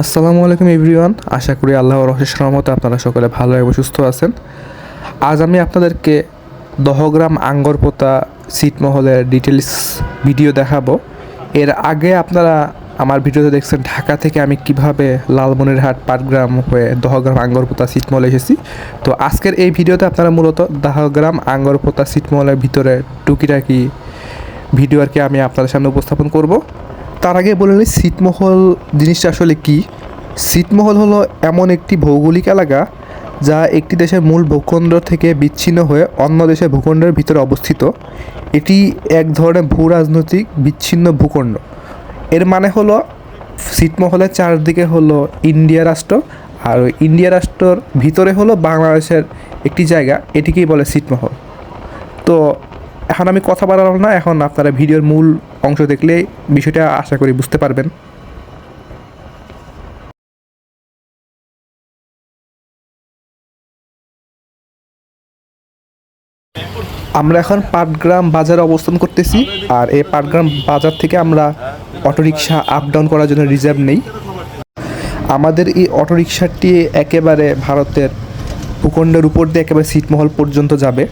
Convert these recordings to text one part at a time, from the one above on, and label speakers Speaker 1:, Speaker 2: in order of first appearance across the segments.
Speaker 1: আসসালামু আলাইকুম এভরিওয়ান, আশা করি আল্লাহর রহস্য রহমতে আপনারা সকলে ভালো এবং সুস্থ আছেন। আজ আমি আপনাদেরকে দহগ্রাম আঙ্গরপোতা ছিটমহলের ডিটেলস ভিডিও দেখাবো। এর আগে আপনারা আমার ভিডিওতে দেখছেন ঢাকা থেকে আমি কীভাবে লালমনিরহাট পাটগ্রাম হয়ে দহগ্রাম আঙ্গরপোতা ছিটমহলে এসেছি। তো আজকের এই ভিডিওতে আপনারা মূলত দহগ্রাম আঙ্গরপোতা ছিটমহলের ভিতরে টুকিটাকি ভিডিও আর কি আমি আপনাদের সামনে উপস্থাপন করব। তার আগে বলে নিই ছিটমহল জিনিসটা আসলে কি? ছিটমহল হলো এমন একটি ভৌগোলিক এলাকা যা একটি দেশের মূল ভূখণ্ড থেকে বিচ্ছিন্ন হয়ে অন্য দেশের ভূখণ্ডের ভিতরে অবস্থিত। এটি এক ধরনের ভূ রাজনৈতিক বিচ্ছিন্ন ভূখণ্ড। এর মানে হলো ছিটমহলের চারদিকে হলো ইন্ডিয়া রাষ্ট্র আর ইন্ডিয়া রাষ্ট্রর ভিতরে হলো বাংলাদেশের একটি জায়গা, এটিকেই বলে ছিটমহল তো এখন আমি কথা বাড়ালাম না, এখন আপনারা ভিডিওর মূল অংশ দেখলে বিষয়টা আশা করি বুঝতে পারবেন। আমরা এখন পাটগ্রাম বাজারে অবস্থান করতেছি আর এই পাটগ্রাম বাজার থেকে আমরা অটোরিকশা আপ ডাউন করার জন্য রিজার্ভ নেই। আমাদের এই অটোরিকশাটি একেবারে ভারতের ভূখণ্ডের উপর দিয়ে একেবারে ছিটমহল পর্যন্ত যাবে।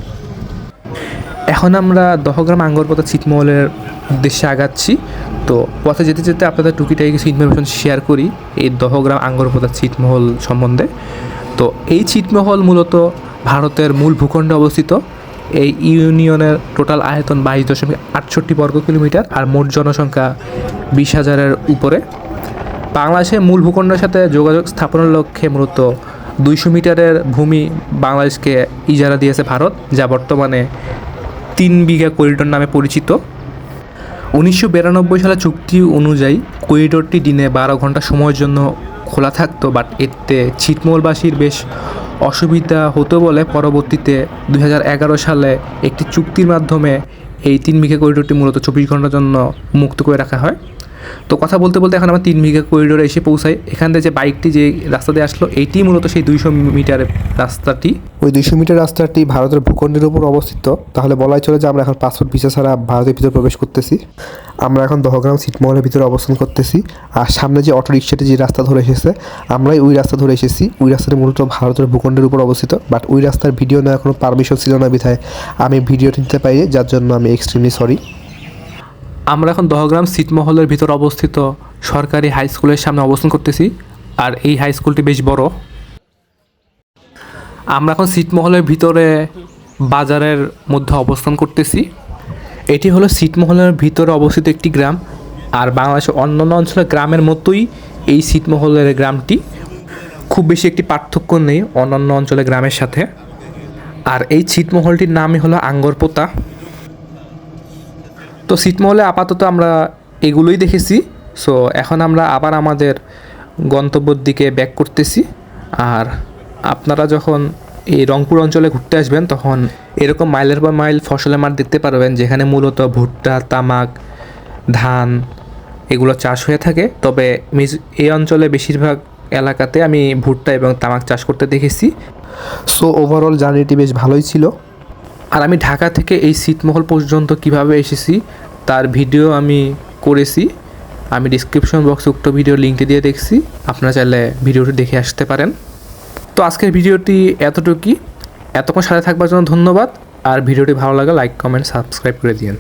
Speaker 1: এখন আমরা দহগ্রাম আঙ্গরপোতা ছিটমহলের উদ্দেশ্যে আগাচ্ছি। তো পথে যেতে যেতে আপনাদের টুকিটাই কিছু ইনফরমেশন শেয়ার করি এই দহগ্রাম আঙ্গরপোতা ছিটমহল সম্বন্ধে। তো এই ছিটমহল মূলত ভারতের মূল ভূখণ্ডে অবস্থিত। এই ইউনিয়নের টোটাল আয়তন বাইশ দশমিক আটষট্টি বর্গ কিলোমিটার আর মোট জনসংখ্যা বিশ হাজারের উপরে। বাংলাদেশের মূল ভূখণ্ডের সাথে যোগাযোগ স্থাপনের লক্ষ্যে মূলত দুইশো মিটারের ভূমি বাংলাদেশকে ইজারা দিয়েছে ভারত, যা বর্তমানে তিন বিঘা করিডোর নামে পরিচিত। উনিশশো বিরানব্বই সালে চুক্তি অনুযায়ী করিডোরটি দিনে বারো ঘণ্টা সময়ের জন্য খোলা থাকতো বাট এতে ছিটমহলবাসীর বেশ অসুবিধা হতো বলে পরবর্তীতে দু হাজার এগারো সালে একটি চুক্তির মাধ্যমে এই তিন বিঘে করিডোরটি মূলত চব্বিশ ঘণ্টার জন্য মুক্ত করে রাখা হয়। তো কথা বলতে বলতে এখন আমরা তিন বিঘা করিডোরে এসে পৌঁছাই। এখান থেকে যে বাইকটি যে রাস্তা দিয়ে আসলো, এইটি মূলত সেই দুইশো মিটারের রাস্তাটি। ওই দুইশো মিটার রাস্তাটি ভারতের ভূখণ্ডের উপর অবস্থিত। তাহলে বলাই চলে যে আমরা এখন পাসপোর্ট ভিসা ছাড়া ভারতের ভিতরে প্রবেশ করতেছি। আমরা এখন দহগ্রাম ছিটমহলের ভিতরে অবস্থান করতেছি। আর সামনে যে অটো রিক্সাটি যে রাস্তা ধরে এসেছে, আমরাই ওই রাস্তা ধরে এসেছি। ওই রাস্তাটি মূলত ভারতের ভূখণ্ডের উপর অবস্থিত। বাট ওই রাস্তার ভিডিও নেওয়ার কোনো পারমিশন ছিল না বিধায় আমি ভিডিওটি নিতে পাইনি যার জন্য আমি এক্সট্রিমলি সরি আমরা এখন দহগ্রাম সিটমহলের ভিতর অবস্থিত সরকারি হাই স্কুলের সামনে অবস্থান করতেছি, আর এই হাই স্কুলটি বেশ বড়। আমরা এখন সিটমহলের ভিতরে বাজারের মধ্যে অবস্থান করতেছি। এটি হলো সিটমহলের ভিতরে অবস্থিত একটি গ্রাম, আর বাংলাদেশের অন্যান্য অঞ্চলের গ্রামের মতোই এই ছিটমহলের গ্রামটি। খুব বেশি একটি পার্থক্য নেই অন্যান্য অঞ্চলের গ্রামের সাথে। আর এই ছিটমহলটির নামই হলো আঙ্গরপোতা। তো ছিটমহলে আপাতত আমরা এগুলোই দেখেছি। সো এখন আমরা আবার আমাদের গন্তব্যের দিকে ব্যাক করতেছি। আর আপনারা যখন এই রংপুর অঞ্চলে ঘুরতে আসবেন, তখন এরকম মাইলের পর মাইল ফসলের মাঠ দেখতে পারবেন, যেখানে মূলত ভুট্টা, তামাক, ধান এগুলো চাষ হয়ে থাকে। তবে এই অঞ্চলে বেশিরভাগ এলাকাতে আমি ভুট্টা এবং তামাক চাষ করতে দেখেছি। সো ওভারঅল জার্নিটি বেশ ভালোই ছিল। আর আমি ঢাকা থেকে এই ছিটমহল পর্যন্ত কীভাবে এসেছি, তার ভিডিও আমি করেছি। আমি ডিসক্রিপশন বক্সে উক্ত ভিডিও লিঙ্কটি দিয়ে দেখছি। আপনারা চাইলে ভিডিওটি দেখে আসতে পারেন। তো আজকের ভিডিওটি এতটুকুই। এতক্ষণ সাথে থাকবার জন্য ধন্যবাদ। আর ভিডিওটি ভালো লাগে লাইক কমেন্ট সাবস্ক্রাইব করে দিন